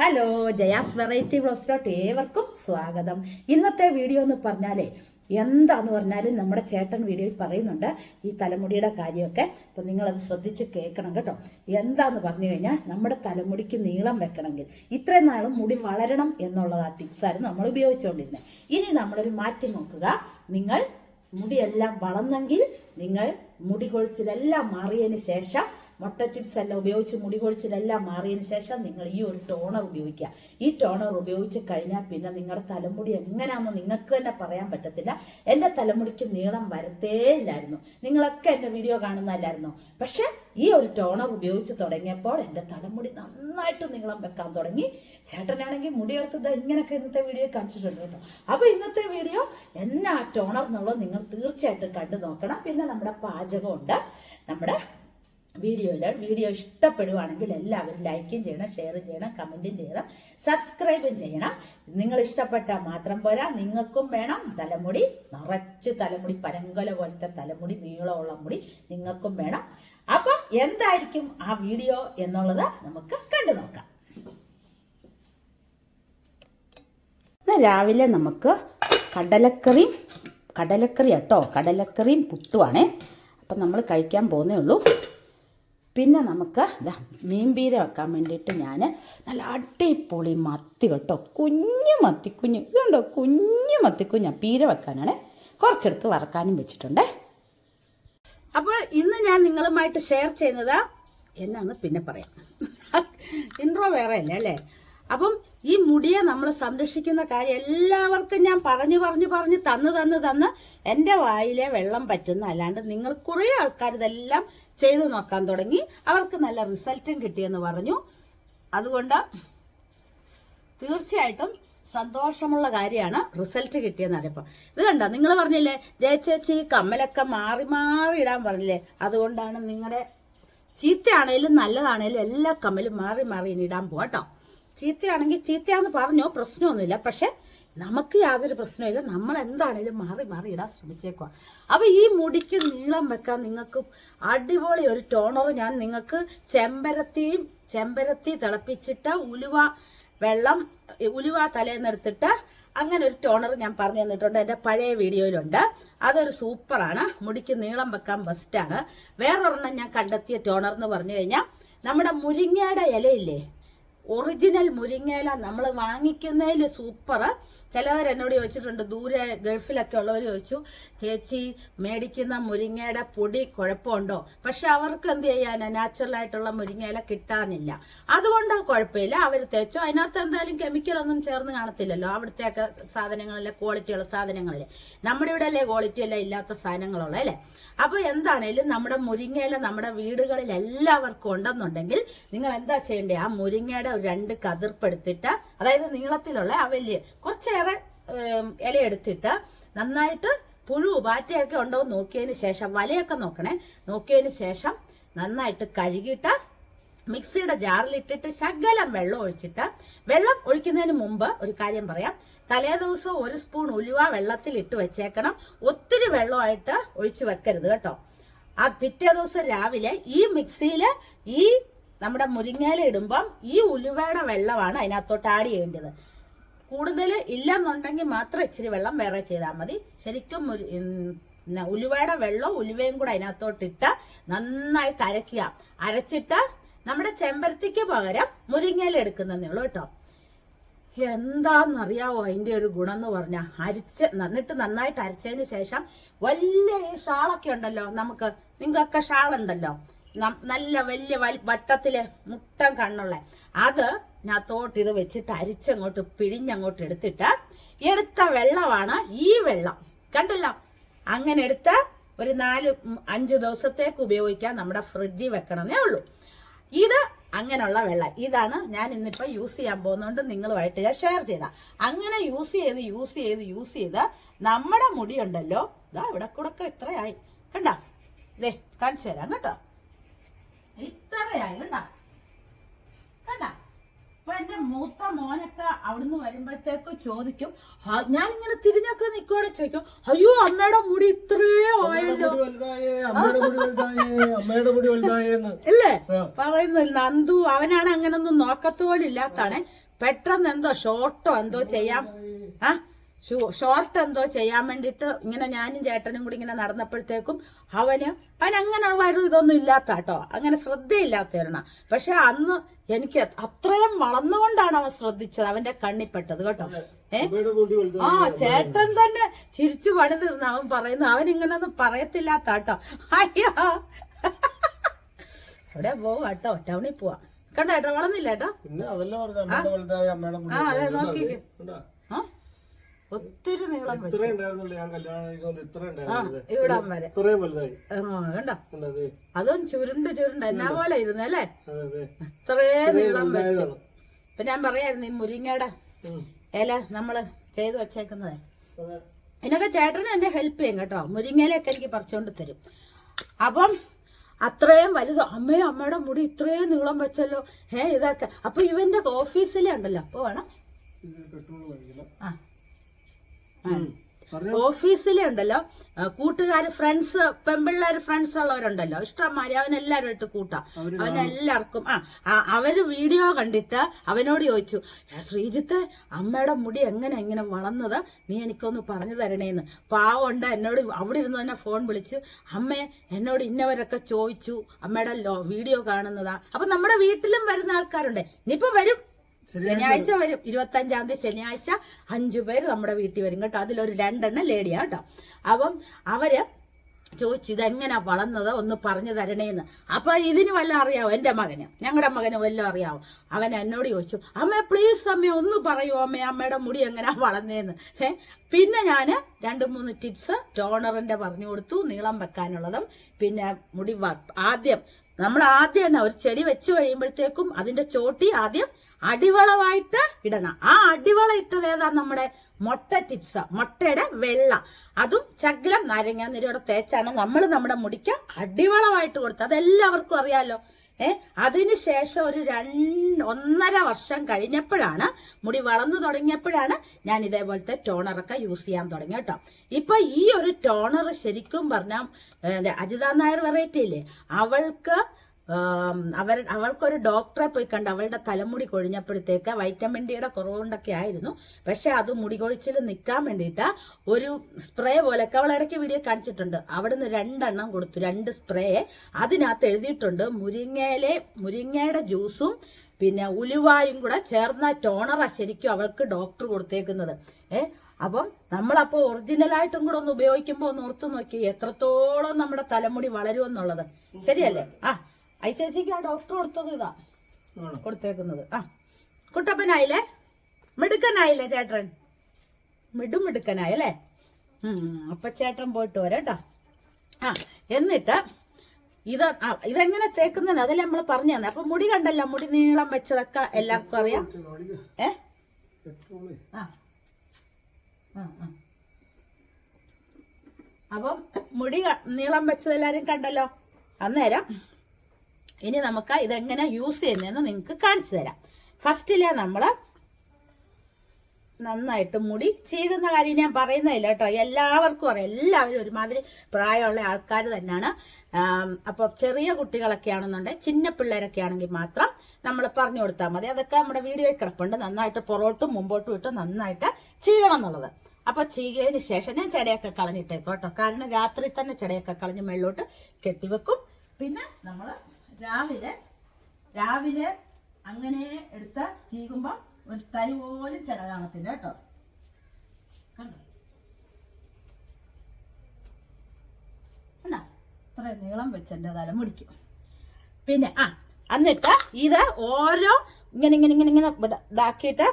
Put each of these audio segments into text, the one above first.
Hello Jaya's variety ബ്ലോസിലോട്ട് ഏവർക്കും സ്വാഗതം. ഇന്നത്തെ വീഡിയോ എന്ന് പറഞ്ഞാലേ എന്താന്ന് പറഞ്ഞാലും നമ്മുടെ ചേട്ടൻ വീഡിയോയിൽ പറയുന്നുണ്ട് ഈ തലമുടിയുടെ കാര്യമൊക്കെ. അപ്പം നിങ്ങളത് ശ്രദ്ധിച്ച് കേൾക്കണം കേട്ടോ. എന്താന്ന് പറഞ്ഞു കഴിഞ്ഞാൽ നമ്മുടെ തലമുടിക്ക് നീളം വെക്കണമെങ്കിൽ ഇത്രയും നാളും മുടി വളരണം എന്നുള്ള ടിപ്സായിരുന്നു നമ്മൾ ഉപയോഗിച്ചുകൊണ്ടിരുന്നത്. ഇനി നമ്മളൊരു മാറ്റി നോക്കുക. നിങ്ങൾ മുടിയെല്ലാം വളർന്നെങ്കിൽ നിങ്ങൾ മുടി കൊഴിച്ചിലെല്ലാം മാറിയതിന് ശേഷം മൊട്ട ചിപ്സ് എല്ലാം ഉപയോഗിച്ച് മുടി കൊഴിച്ചിലെല്ലാം മാറിയതിന് ശേഷം നിങ്ങൾ ഈ ഒരു ടോണർ ഉപയോഗിക്കുക. ഈ ടോണർ ഉപയോഗിച്ച് കഴിഞ്ഞാൽ പിന്നെ നിങ്ങളുടെ തലമുടി എങ്ങനെയാണെന്ന് നിങ്ങൾക്ക് തന്നെ പറയാൻ പറ്റത്തില്ല. എന്റെ തലമുടിക്ക് നീളം വരത്തേ ഇല്ലായിരുന്നു. നിങ്ങളൊക്കെ എന്റെ വീഡിയോ കാണുന്നതല്ലായിരുന്നു? പക്ഷെ ഈ ഒരു ടോണർ ഉപയോഗിച്ച് തുടങ്ങിയപ്പോൾ എന്റെ തലമുടി നന്നായിട്ട് നീളം വെക്കാൻ തുടങ്ങി. ചേട്ടനാണെങ്കിൽ മുടിയെടുത്തത് ഇങ്ങനെയൊക്കെ ഇന്നത്തെ വീഡിയോ കാണിച്ചിട്ടുണ്ട് കേട്ടോ. അപ്പോൾ ഇന്നത്തെ വീഡിയോ എന്നാ ടോണർ എന്നുള്ളത് നിങ്ങൾ തീർച്ചയായിട്ടും കണ്ടു നോക്കണം. പിന്നെ നമ്മുടെ പാചകമുണ്ട്. നമ്മുടെ വീഡിയോയിൽ വീഡിയോ ഇഷ്ടപ്പെടുവാണെങ്കിൽ എല്ലാവരും ലൈക്കും ചെയ്യണം ഷെയറും ചെയ്യണം കമന്റും ചെയ്യണം സബ്സ്ക്രൈബും ചെയ്യണം. നിങ്ങൾ ഇഷ്ടപ്പെട്ടാൽ മാത്രം പോരാ. നിങ്ങൾക്കും വേണം തലമുടി നിറച്ച് തലമുടി പരങ്കല പോലത്തെ തലമുടി നീളമുള്ള മുടി നിങ്ങൾക്കും വേണം. അപ്പം എന്തായിരിക്കും ആ വീഡിയോ എന്നുള്ളത് നമുക്ക് കണ്ടു നോക്കാം. രാവിലെ നമുക്ക് കടലക്കറിയും കടലക്കറി കേട്ടോ കടലക്കറിയും പുട്ടുവാണേ. അപ്പം നമ്മൾ കഴിക്കാൻ പോകുന്നേ ഉള്ളൂ. പിന്നെ നമുക്ക് മീൻ മീൻപീര വെക്കാൻ വേണ്ടിയിട്ട് ഞാൻ നല്ല അടിപൊളി മത്തി കേട്ടോ. കുഞ്ഞു മത്തിക്കുഞ്ഞ് ഇതുണ്ടോ? കുഞ്ഞു മത്തിക്കുഞ്ഞാ പീര വെക്കാനാണ് കുറച്ചെടുത്ത് വറക്കാനും വെച്ചിട്ടുണ്ട്. അപ്പോൾ ഇന്ന് ഞാൻ നിങ്ങളുമായിട്ട് ഷെയർ ചെയ്യുന്നത് എന്നാന്ന് പിന്നെ പറയാം. ഇൻട്രോ വേറെ അല്ലേ? അല്ലേ? അപ്പം ഈ മുടിയെ നമ്മൾ സംരക്ഷിക്കുന്ന കാര്യം എല്ലാവർക്കും ഞാൻ പറഞ്ഞു പറഞ്ഞു പറഞ്ഞ് തന്ന് തന്ന് തന്ന് എന്റെ വായിലെ വെള്ളം പറ്റുന്ന അല്ലാണ്ട് നിങ്ങൾ കുറേ ആൾക്കാർ ഇതെല്ലാം ചെയ്തു നോക്കാൻ തുടങ്ങി. അവർക്ക് നല്ല റിസൾട്ടും കിട്ടിയെന്ന് പറഞ്ഞു. അതുകൊണ്ട് തീർച്ചയായിട്ടും സന്തോഷമുള്ള കാര്യമാണ് റിസൾട്ട് കിട്ടിയെന്ന് അറിയപ്പോൾ ഇത് കണ്ടോ? നിങ്ങൾ പറഞ്ഞില്ലേ ജയച്ചേച്ചി കമ്മലൊക്കെ മാറി മാറി ഇടാൻ പറഞ്ഞില്ലേ? അതുകൊണ്ടാണ് നിങ്ങളുടെ ചീത്തയാണേലും നല്ലതാണേലും എല്ലാ കമ്മലും മാറി മാറി ഇനി ഇടാൻ പോകട്ടോ ചീത്തയാണെങ്കിൽ ചീത്തയാന്ന് പറഞ്ഞോ പ്രശ്നമൊന്നുമില്ല. പക്ഷെ നമുക്ക് യാതൊരു പ്രശ്നമില്ല നമ്മൾ എന്താണേലും മാറി മാറി ഇടാൻ ശ്രമിച്ചേക്കുക അപ്പോൾ ഈ മുടിക്ക് നീളം വെക്കാൻ നിങ്ങൾക്ക് അടിപൊളി ഒരു ടോണർ ഞാൻ നിങ്ങൾക്ക് ചെമ്പരത്തിയും ചെമ്പരത്തി തിളപ്പിച്ചിട്ട് ഉലുവ വെള്ളം ഉലുവ തലേന്നെടുത്തിട്ട് അങ്ങനെ ഒരു ടോണർ ഞാൻ പറഞ്ഞു തന്നിട്ടുണ്ട്. എന്റെ പഴയ വീഡിയോയിലുണ്ട്. അതൊരു സൂപ്പറാണ്. മുടിക്ക് നീളം വെക്കാൻ ബെസ്റ്റാണ്. വേറൊരെണ്ണം ഞാൻ കണ്ടെത്തിയ ടോണർ എന്ന് പറഞ്ഞു കഴിഞ്ഞാൽ നമ്മുടെ മുരിങ്ങയുടെ ഇലയില്ലേ? ഒറിജിനൽ മുരിങ്ങയില നമ്മൾ വാങ്ങിക്കുന്നതിൽ സൂപ്പർ ചിലവർ എന്നോട് ചോദിച്ചിട്ടുണ്ട് ദൂരെ ഗൾഫിലൊക്കെ ഉള്ളവർ ചോദിച്ചു ചേച്ചി മേടിക്കുന്ന മുരിങ്ങയുടെ പൊടി കുഴപ്പമുണ്ടോ? പക്ഷെ അവർക്ക് എന്ത് ചെയ്യാനാ? നാച്ചുറൽ ആയിട്ടുള്ള മുരിങ്ങയില കിട്ടാനില്ല. അതുകൊണ്ട് കുഴപ്പമില്ല. അവർ തേച്ചോ. അതിനകത്ത് എന്തായാലും കെമിക്കലൊന്നും ചേർന്ന് കാണത്തില്ലല്ലോ അവിടുത്തെയൊക്കെ സാധനങ്ങളിലെ ക്വാളിറ്റിയുള്ള സാധനങ്ങളിൽ നമ്മുടെ ഇവിടെ അല്ലേ ക്വാളിറ്റി എല്ലാം ഇല്ലാത്ത സാധനങ്ങളുള്ള അല്ലേ? അപ്പൊ എന്താണേലും നമ്മുടെ മുരിങ്ങയില നമ്മുടെ വീടുകളിൽ എല്ലാവർക്കും ഉണ്ടെന്നുണ്ടെങ്കിൽ നിങ്ങൾ എന്താ ചെയ്യേണ്ടത് ആ മുരിങ്ങയുടെ രണ്ട് കതിർപ്പെടുത്തിട്ട് അതായത് നീളത്തിലുള്ള ആ വലിയ കുറച്ചേറെ ഇല എടുത്തിട്ട് നന്നായിട്ട് പുഴു പാറ്റയൊക്കെ ഉണ്ടോ എന്ന് നോക്കിയതിന് ശേഷം വലയൊക്കെ നോക്കണേ. നോക്കിയതിന് ശേഷം നന്നായിട്ട് കഴുകിയിട്ട് മിക്സിയുടെ ജാറിലിട്ടിട്ട് ശകലം വെള്ളം ഒഴിച്ചിട്ട് വെള്ളം ഒഴിക്കുന്നതിന് മുമ്പ് ഒരു കാര്യം പറയാം. തലേ ദിവസം ഒരു സ്പൂൺ ഉലുവ വെള്ളത്തിൽ ഇട്ട് വെച്ചേക്കണം. ഒത്തിരി വെള്ളമായിട്ട് ഒഴിച്ചു വെക്കരുത് കേട്ടോ. ആ പിറ്റേ ദിവസം രാവിലെ ഈ മിക്സിയിൽ ഈ നമ്മുടെ മുരിങ്ങയില ഇടുമ്പം ഈ ഉലുവയുടെ വെള്ളമാണ് അതിനകത്തോട്ട് ആഡ് ചെയ്യേണ്ടത്. കൂടുതൽ ഇല്ലെന്നുണ്ടെങ്കിൽ മാത്രം ഇച്ചിരി വെള്ളം വേറെ ചെയ്താൽ മതി. ശരിക്കും ഉലുവയുടെ വെള്ളവും ഉലുവയും കൂടെ അതിനകത്തോട്ടിട്ട് നന്നായിട്ട് അരയ്ക്കുക. അരച്ചിട്ട് നമ്മുടെ ചെമ്പരത്തിക്ക് പകരം മുരിങ്ങയില എടുക്കുന്നതേ ഉള്ളൂ കേട്ടോ. എന്താണെന്നറിയാവോ അതിന്റെ ഒരു ഗുണം എന്ന് പറഞ്ഞാൽ അരിച്ച് എന്നിട്ട് നന്നായിട്ട് അരച്ചതിന് ശേഷം വലിയ ഈ ഷാളൊക്കെ ഉണ്ടല്ലോ നമുക്ക് നിങ്ങൾക്കൊക്കെ ഷാളുണ്ടല്ലോ. നല്ല വലിയ വട്ടത്തിലെ മുട്ടം കണ്ണുള്ള. അത് ഞാത്തോട്ട് ഇത് വെച്ചിട്ട് അരിച്ചങ്ങോട്ട് പിഴിഞ്ഞങ്ങോട്ട് എടുത്തിട്ട് എടുത്ത വെള്ളമാണ് ഈ വെള്ളം. കണ്ടല്ലോ? അങ്ങനെ എടുത്ത് ഒരു നാല് അഞ്ച് ദിവസത്തേക്ക് ഉപയോഗിക്കാൻ നമ്മുടെ ഫ്രിഡ്ജിൽ വെക്കണമെന്നേ ഉള്ളൂ. ഇത് അങ്ങനെയുള്ള വെള്ളം. ഇതാണ് ഞാൻ ഇന്നിപ്പോൾ യൂസ് ചെയ്യാൻ പോകുന്നതുകൊണ്ട് നിങ്ങളുമായിട്ട് ഞാൻ ഷെയർ ചെയ്ത. അങ്ങനെ യൂസ് ചെയ്ത് യൂസ് ചെയ്ത് യൂസ് ചെയ്ത് നമ്മുടെ മുടിയുണ്ടല്ലോ ഇതാ ഇവിടെ കൂടെ ഇത്രയായി. കണ്ട? ദേ കാണിച്ചു തരാം കേട്ടോ. ഇത്രയായി കണ്ട? കണ്ട അപ്പൊ എന്റെ മൂത്ത മോനൊക്കെ അവിടുന്ന് വരുമ്പോഴത്തേക്ക് ചോദിക്കും ഞാൻ ഇങ്ങനെ തിരിഞ്ഞൊക്കെ നിൽക്കുവാടെ ചോദിക്കും അയ്യോ അമ്മയുടെ മുടി ഇത്രേ അമ്മയുടെ ആയല്ലോ ആ. പറയുന്നു നന്ദു അവനാണ് അങ്ങനൊന്നും നോക്കത്തോലില്ലാത്താണ് പെട്ടെന്ന് എന്തോ ഷോർട്ടോ എന്തോ ചെയ്യാം. ആ? ഷോർട്ട് എന്തോ ചെയ്യാൻ വേണ്ടിയിട്ട് ഇങ്ങനെ ഞാനും ചേട്ടനും കൂടി ഇങ്ങനെ നടന്നപ്പോഴത്തേക്കും അവന് അവൻ അങ്ങനെയുള്ള ഒരു ഇതൊന്നും ഇല്ലാത്ത കേട്ടോ അങ്ങനെ ശ്രദ്ധയില്ലാത്തവരണ പക്ഷെ അന്ന് എനിക്ക് അത്രയും വളർന്നുകൊണ്ടാണ് അവൻ ശ്രദ്ധിച്ചത് അവന്റെ കണ്ണിപ്പെട്ടത് കേട്ടോ. ഏ? അമ്മയുടെ മുടി വലുതായി ആ ചേട്ടൻ തന്നെ ചിരിച്ചു പണി തീർന്നു അവൻ പറയുന്നു അവൻ ഇങ്ങനൊന്നും പറയത്തില്ലാത്ത കേട്ടോ അയ്യോ. അവിടെ പോവാ കേട്ടോ? ടൗണിൽ പോവാ. കണ്ടോ ഏട്ടാ വളർന്നില്ല ഏട്ടാ? ആ അതെ നോക്കി നോക്കിക്കേ. ഒത്തിരി നീളം വെച്ചു. ഇവിടം വരെ. കണ്ടോ? അതെ? ചുരുണ്ട് ചുരുണ്ട്. എന്നാ പോലെ ഇരുന്നു അല്ലേ? ഇത്രേ നീളം വെച്ചു. ഇപ്പൊ ഞാൻ പറയായിരുന്നു ഈ മുരിങ്ങയുടെ ഇല നമ്മൾ ചെയ്തു വെച്ചേക്കുന്നത്. എന്നൊക്കെ ഇതിനൊക്കെ ചേട്ടനും എന്നെ ഹെൽപ്പ് ചെയ്യും കേട്ടോ. മുരിങ്ങയിലൊക്കെ എനിക്ക് പറിച്ചുകൊണ്ട് തരും. അപ്പം അത്രയും വലുത്. അമ്മയും അമ്മയുടെ മുടി ഇത്രയും നീളം വെച്ചല്ലോ. ഏ ഇതൊക്കെ. അപ്പൊ ഇവന്റെ ഓഫീസിലെ ഉണ്ടല്ലോ. അപ്പൊ വേണം. ആ. ഓഫീസിലെ ഉണ്ടല്ലോ. കൂട്ടുകാർ ഫ്രണ്ട്സ് പെമ്പിള്ളേർ ഫ്രണ്ട്സ് ഉള്ളവരുണ്ടല്ലോ. ഇഷ്ടംമാരി അവനെല്ലാവരുമായിട്ട് കൂട്ടാം. അവനെല്ലാവർക്കും ആ അവർ വീഡിയോ കണ്ടിട്ട് അവനോട് ചോദിച്ചു ശ്രീജിത്ത് അമ്മയുടെ മുടി എങ്ങനെ എങ്ങനെ വളർന്നത്? നീ എനിക്കൊന്ന് പറഞ്ഞു തരണേന്ന്. ഉണ്ട് എന്നോട് അവിടെ ഇരുന്ന് തന്നെ ഫോൺ വിളിച്ചു. അമ്മേ എന്നോട് ഇന്നവരൊക്കെ ചോദിച്ചു. അമ്മയുടെ ലോ- വീഡിയോ കാണുന്നതാ. അപ്പൊ നമ്മുടെ വീട്ടിലും വരുന്ന ആൾക്കാരുണ്ട്. ഇനിയിപ്പോ വരും. ശനിയാഴ്ച വരും. ഇരുപത്തി അഞ്ചാം തീയതി ശനിയാഴ്ച അഞ്ചു പേര് നമ്മുടെ വീട്ടിൽ വരും കേട്ടോ. അതിലൊരു രണ്ടെണ്ണം ലേഡിയാ കേട്ടോ. അപ്പം അവർ ചോദിച്ചു ഇതെങ്ങനാ വളർന്നത്? ഒന്ന് പറഞ്ഞു തരണേന്ന്. അപ്പൊ ഇതിന് വല്ല അറിയാവോ? എന്റെ മകന്. ഞങ്ങളുടെ മകന് വല്ലതും അറിയാവോ? അവൻ എന്നോട് ചോദിച്ചു അമ്മ പ്ലീസ് അമ്മ ഒന്ന് പറയൂ അമ്മ അമ്മയുടെ മുടി എങ്ങനെയാ വളർന്നേന്ന്? ഏഹ് പിന്നെ ഞാൻ രണ്ട് മൂന്ന് ടിപ്സ് ടോണറിന്റെ പറഞ്ഞു കൊടുത്തു നീളം വെക്കാനുള്ളതും. പിന്നെ മുടി ആദ്യം നമ്മൾ ആദ്യം തന്നെ ഒരു ചെടി വെച്ച് കഴിയുമ്പോഴത്തേക്കും അതിന്റെ ചോട്ടി ആദ്യം അടിവളമായിട്ട് ഇടണം. ആ അടിവള ഇട്ടത് ഏതാ നമ്മുടെ മുട്ട ടിപ്സ് മുട്ടയുടെ വെള്ള. അതും ചകിലം നാരങ്ങ നീരോടെ തേച്ചാണ് നമ്മൾ നമ്മുടെ മുടിക്ക് അടിവളമായിട്ട് കൊടുത്തത്. അതെല്ലാവർക്കും അറിയാലോ. ഏഹ് ശേഷം ഒരു രണ്ട് ഒന്നര വർഷം കഴിഞ്ഞപ്പോഴാണ് മുടി വളർന്നു തുടങ്ങിയപ്പോഴാണ് ഞാൻ ഇതേപോലത്തെ ടോണറൊക്കെ യൂസ് ചെയ്യാൻ തുടങ്ങി കേട്ടോ. ഇപ്പൊ ഈ ഒരു ടോണർ ശരിക്കും പറഞ്ഞാൽ അജിത നായർ വെറൈറ്റി ഇല്ലേ? അവൾക്ക് അവർ അവൾക്കൊരു ഡോക്ടറെ പോയി കണ്ട് അവളുടെ തലമുടി കൊഴിഞ്ഞപ്പോഴത്തേക്ക് വൈറ്റമിൻ ഡിയുടെ കുറവുകൊണ്ടൊക്കെ ആയിരുന്നു. പക്ഷെ അത് മുടി കൊഴിച്ചിൽ നിൽക്കാൻ വേണ്ടിയിട്ട് ഒരു സ്പ്രേ പോലൊക്കെ അവൾ ഇടയ്ക്ക് വീഡിയോ കാണിച്ചിട്ടുണ്ട്. അവിടുന്ന് രണ്ടെണ്ണം കൊടുത്തു രണ്ട് സ്പ്രേ അതിനകത്ത് എഴുതിയിട്ടുണ്ട് മുരിങ്ങയിലെ മുരിങ്ങയുടെ ജ്യൂസും പിന്നെ ഉലുവായും കൂടെ ചേർന്ന ടോണറാ ശരിക്കും അവൾക്ക് ഡോക്ടർ കൊടുത്തേക്കുന്നത്. ഏ അപ്പം നമ്മളപ്പോൾ ഒറിജിനലായിട്ടും കൂടെ ഒന്ന് ഉപയോഗിക്കുമ്പോൾ ഒന്ന് ഓർത്ത് നോക്കി എത്രത്തോളം നമ്മുടെ തലമുടി വളരുമെന്നുള്ളത്. ശരിയല്ലേ? ആ. ഐ ചേച്ചിക്ക് ആ ഡോക്ടർ കൊടുത്തത് ഇതാ. കൊടുത്തേക്കുന്നത്. ആ. കുട്ടപ്പനായില്ലേ? മിടുക്കനായില്ലേ ചേട്ടൻ? മിടുമിടുക്കനായല്ലേ ഉം, അപ്പൊ ചേട്ടൻ പോയിട്ട് വരാം കേട്ടോ. ആ എന്നിട്ട് ഇത് ഇതെങ്ങനെ തേക്കുന്നതിന് അതല്ലേ നമ്മൾ പറഞ്ഞു തന്നെ. അപ്പൊ മുടി കണ്ടല്ലോ മുടി നീളം വെച്ചതൊക്കെ എല്ലാവർക്കും അറിയാം. ഏ. അപ്പം മുടി നീളം വെച്ചത് എല്ലാരും കണ്ടല്ലോ? അന്നേരം ഇനി നമുക്ക് ഇതെങ്ങനെ യൂസ് ചെയ്യുന്നതെന്ന് നിങ്ങൾക്ക് കാണിച്ചു തരാം. ഫസ്റ്റിൽ നമ്മൾ നന്നായിട്ട് മുടി ചെയ്യുന്ന കാര്യം ഞാൻ പറയുന്നില്ല കേട്ടോ. എല്ലാവർക്കും അറിയാം. എല്ലാവരും ഒരുമാതിരി പ്രായമുള്ള ആൾക്കാർ തന്നെയാണ്. അപ്പോൾ ചെറിയ കുട്ടികളൊക്കെ ആണെന്നുണ്ടെങ്കിൽ ചിന്ന പിള്ളേരൊക്കെ ആണെങ്കിൽ മാത്രം നമ്മൾ പറഞ്ഞു കൊടുത്താൽ മതി. അതൊക്കെ നമ്മുടെ വീഡിയോയിൽ കിടപ്പുണ്ട്. നന്നായിട്ട് പുറോട്ടും മുമ്പോട്ടും ഇട്ട് നന്നായിട്ട് ചെയ്യണം എന്നുള്ളത്. അപ്പോൾ ചെയ്യുന്നതിന് ശേഷം ഞാൻ ചെടയൊക്കെ കളഞ്ഞിട്ടേക്കും കേട്ടോ. കാരണം രാത്രി തന്നെ ചെടയൊക്കെ കളഞ്ഞ് മേളിലോട്ട് കെട്ടിവെക്കും. പിന്നെ നമ്മൾ രാവിലെ രാവിലെ അങ്ങനെ എടുത്ത ചീകുമ്പോൾ ഒരു തരി പോലും ചെട കാണത്തില്ല കേട്ടോ. കണ്ടോ? കണ്ടോ? ഇത്രയും നീളം വെച്ചെന്റെ തലമുടിക്കും പിന്നെ ആ എന്നിട്ട് ഇത് ഓരോ ഇങ്ങനെ ഇങ്ങനെ ഇങ്ങനെ ഇങ്ങനെ ഇതാക്കിയിട്ട്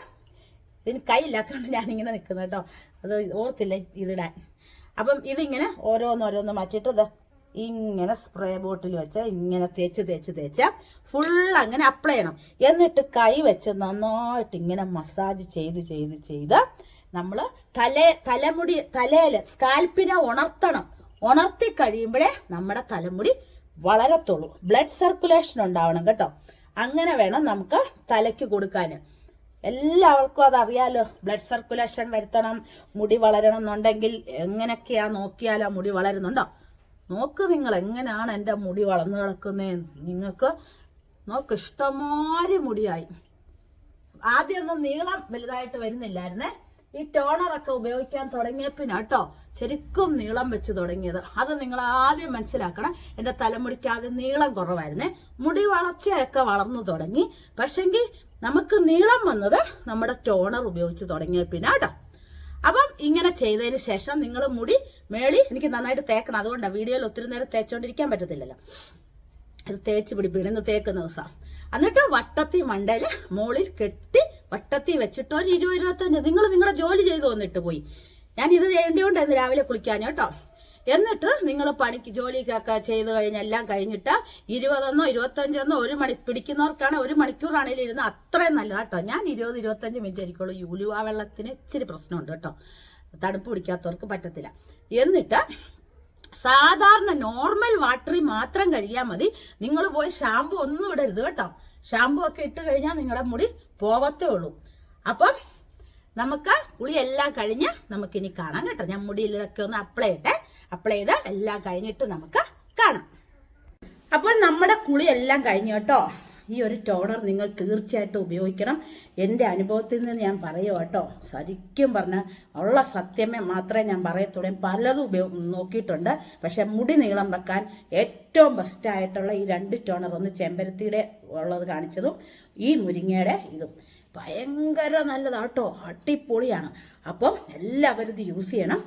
ഇതിന് കൈയില്ലാത്തതുകൊണ്ട് ഞാനിങ്ങനെ നിൽക്കുന്നു കേട്ടോ. അത് ഓർത്തില്ല ഇതിടാൻ അപ്പം ഇതിങ്ങനെ ഓരോന്നോരോന്ന് മാറ്റിയിട്ട് ഇത് ഇങ്ങനെ സ്പ്രേ ബോട്ടിൽ വെച്ച് ഇങ്ങനെ തേച്ച് തേച്ച് തേച്ച് ഫുൾ അങ്ങനെ അപ്ലൈ ചെയ്യണം. എന്നിട്ട് കൈ വെച്ച് നന്നായിട്ട് ഇങ്ങനെ മസാജ് ചെയ്ത് ചെയ്ത് ചെയ്ത് നമ്മൾ തല തലമുടി തലയിൽ സ്കാൽപ്പിനെ ഉണർത്തണം. ഉണർത്തി കഴിയുമ്പോഴേ നമ്മുടെ തലമുടി വളരത്തുള്ളൂ ബ്ലഡ് സർക്കുലേഷൻ ഉണ്ടാവണം കേട്ടോ. അങ്ങനെ വേണം നമുക്ക് തലയ്ക്ക് കൊടുക്കാൻ എല്ലാവർക്കും അതറിയാലോ ബ്ലഡ് സർക്കുലേഷൻ വരുത്തണം മുടി വളരണം എന്നുണ്ടെങ്കിൽ എങ്ങനെയൊക്കെയാ നോക്കിയാലോ മുടി വളരുന്നുണ്ടോ? നോക്ക് നിങ്ങൾ എങ്ങനെയാണ് എന്റെ മുടി വളർന്നു കിടക്കുന്നതെന്ന് നിങ്ങൾക്ക് നോക്ക് ഇഷ്ടമാതിരി മുടിയായി. ആദ്യമൊന്നും നീളം വലുതായിട്ട് വരുന്നില്ലായിരുന്നേ. ഈ ടോണറൊക്കെ ഉപയോഗിക്കാൻ തുടങ്ങിയ പിന്നെ കേട്ടോ ശരിക്കും നീളം വെച്ച് തുടങ്ങിയത്. അത് നിങ്ങൾ ആദ്യം മനസ്സിലാക്കണം. എന്റെ തലമുടിക്ക് ആദ്യം നീളം കുറവായിരുന്നേ. മുടി വളർച്ചയൊക്കെ വളർന്നു തുടങ്ങി. പക്ഷെങ്കിൽ നമുക്ക് നീളം വന്നത് നമ്മുടെ ടോണർ ഉപയോഗിച്ച് തുടങ്ങിയ പിന്നെ കേട്ടോ അപ്പം ഇങ്ങനെ ചെയ്തതിന് ശേഷം നിങ്ങൾ മുടി മേളി എനിക്ക് നന്നായിട്ട് തേക്കണം. അതുകൊണ്ടാണ് വീഡിയോയിൽ ഒത്തിരി നേരം തേച്ചോണ്ടിരിക്കാൻ പറ്റത്തില്ലല്ലോ. അത് തേച്ച് പിടിപ്പിക്കണം ഇന്ന് തേക്കുന്ന ദിവസം. എന്നിട്ട് വട്ടത്തി മണ്ടയിൽ മോളിൽ കെട്ടി വട്ടത്തി വെച്ചിട്ട് ഒരു ഇരുപത് ഇരുപത്തഞ്ച്. നിങ്ങൾ നിങ്ങളുടെ ജോലി ചെയ്തു വന്നിട്ട് പോയി. ഞാൻ ഇത് ചെയ്യേണ്ടതുകൊണ്ടായിരുന്നു രാവിലെ കുളിക്കാൻ കേട്ടോ. എന്നിട്ട് നിങ്ങൾ പണിക്ക് ജോലിക്കൊക്കെ ചെയ്ത് കഴിഞ്ഞ് എല്ലാം കഴിഞ്ഞിട്ട് ഇരുപതെന്നോ ഇരുപത്തഞ്ചെന്നോ ഒരു മണി പിടിക്കുന്നവർക്കാണ് ഒരു മണിക്കൂറാണെങ്കിലും ഇരുന്ന് അത്രയും നല്ലതാ കേട്ടോ ഞാൻ ഇരുപത് ഇരുപത്തഞ്ച് മിനിറ്റ് ആയിരിക്കുള്ളൂ യൂലുവ വെള്ളത്തിന് ഇച്ചിരി പ്രശ്നമുണ്ട് കേട്ടോ തണുപ്പ് പിടിക്കാത്തവർക്ക് പറ്റത്തില്ല. എന്നിട്ട് സാധാരണ നോർമൽ വാട്ടറിൽ മാത്രം കഴിയാൽ മതി. നിങ്ങൾ പോയി ഷാമ്പു ഒന്നും ഇടരുത് കേട്ടോ. ഷാമ്പു ഒക്കെ ഇട്ട് കഴിഞ്ഞാൽ നിങ്ങളുടെ മുടി പോവത്തേ ഉള്ളൂ. അപ്പം നമുക്ക് കുളി എല്ലാം കഴിഞ്ഞ് നമുക്കിനി കാണാം കേട്ടോ. ഞാൻ മുടിയിലൊക്കെ ഒന്ന് അപ്ലൈ ചെയ്യട്ടെ. അപ്ലൈ ചെയ്ത് എല്ലാം കഴിഞ്ഞിട്ട് നമുക്ക് കാണാം. അപ്പോൾ നമ്മുടെ കുളി എല്ലാം കഴിഞ്ഞു കേട്ടോ. ഈ ഒരു ടോണർ നിങ്ങൾ തീർച്ചയായിട്ടും ഉപയോഗിക്കണം. എന്റെ അനുഭവത്തിൽ നിന്ന് ഞാൻ പറയുക കേട്ടോ. ശരിക്കും പറഞ്ഞാൽ ഉള്ള സത്യമേ മാത്രമേ ഞാൻ പറയത്തുള്ളൂ. പലതും ഉപയോഗ നോക്കിയിട്ടുണ്ട്. പക്ഷെ മുടി നീളം വെക്കാൻ ഏറ്റവും ബെസ്റ്റായിട്ടുള്ള ഈ രണ്ട് ടോണർ ഒന്ന് ചെമ്പരത്തിയുടെ ഉള്ളത് കാണിച്ചതും ഈ മുരിങ്ങയുടെ ഇതും. ഭയങ്കര നല്ലതാട്ടോ. അടിപൊളിയാണ്. അപ്പം എല്ലാവരും ഇത് യൂസ് ചെയ്യണം.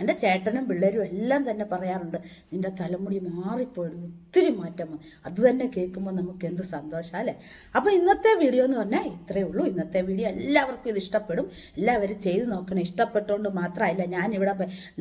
എന്റെ ചേട്ടനും പിള്ളേരും എല്ലാം തന്നെ പറയാറുണ്ട് നിന്റെ തലമുടി മാറിപ്പോയി ഒത്തിരി മാറ്റം. അത് തന്നെ കേൾക്കുമ്പോൾ നമുക്ക് എന്ത് സന്തോഷം അല്ലേ? അപ്പോൾ ഇന്നത്തെ വീഡിയോ എന്ന് പറഞ്ഞാൽ ഇത്രയേ ഉള്ളൂ. ഇന്നത്തെ വീഡിയോ എല്ലാവർക്കും ഇത് ഇഷ്ടപ്പെടും. എല്ലാവരും ചെയ്ത് നോക്കണം. ഇഷ്ടപ്പെട്ടുകൊണ്ട് മാത്രമല്ല ഞാനിവിടെ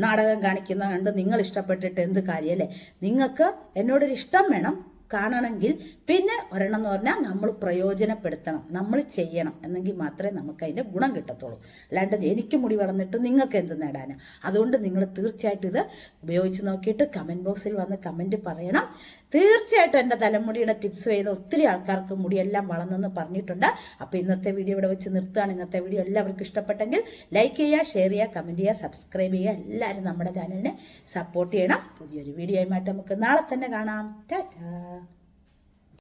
നാടകം കാണിക്കുന്ന കണ്ട് നിങ്ങൾ ഇഷ്ടപ്പെട്ടിട്ട് എന്ത് കാര്യമല്ലേ നിങ്ങൾക്ക് എന്നോടൊരു ഇഷ്ടം വേണം. കാണണമെങ്കിൽ പിന്നെ ഒരെണ്ണം എന്ന് പറഞ്ഞാൽ നമ്മൾ പ്രയോജനപ്പെടുത്തണം നമ്മൾ ചെയ്യണം എന്നെങ്കിൽ മാത്രമേ നമുക്ക് അതിന്റെ ഗുണം കിട്ടത്തുള്ളൂ. അല്ലാണ്ട് എനിക്ക് മുടി വളർന്നിട്ട് നിങ്ങൾക്ക് എന്ത് നേടാനാണ് അതുകൊണ്ട് നിങ്ങൾ തീർച്ചയായിട്ടും ഇത് ഉപയോഗിച്ച് നോക്കിയിട്ട് കമന്റ് ബോക്സിൽ വന്ന് കമന്റ് പറയണം. തീർച്ചയായിട്ടും എന്റെ തലമുടിയുടെ ടിപ്സ് ചെയ്ത ഒത്തിരി ആൾക്കാർക്ക് മുടിയെല്ലാം വളർന്നെന്ന് പറഞ്ഞിട്ടുണ്ട്. അപ്പോൾ ഇന്നത്തെ വീഡിയോ ഇവിടെ വെച്ച് നിർത്തുകയാണ്. ഇന്നത്തെ വീഡിയോ എല്ലാവർക്കും ഇഷ്ടപ്പെട്ടെങ്കിൽ ലൈക്ക് ചെയ്യുക ഷെയർ ചെയ്യുക കമന്റ് ചെയ്യുക സബ്സ്ക്രൈബ് ചെയ്യുക. എല്ലാവരും നമ്മുടെ ചാനലിനെ സപ്പോർട്ട് ചെയ്യണം. പുതിയൊരു വീഡിയോയുമായിട്ട് നമുക്ക് നാളെ തന്നെ കാണാം. ടാറ്റാ.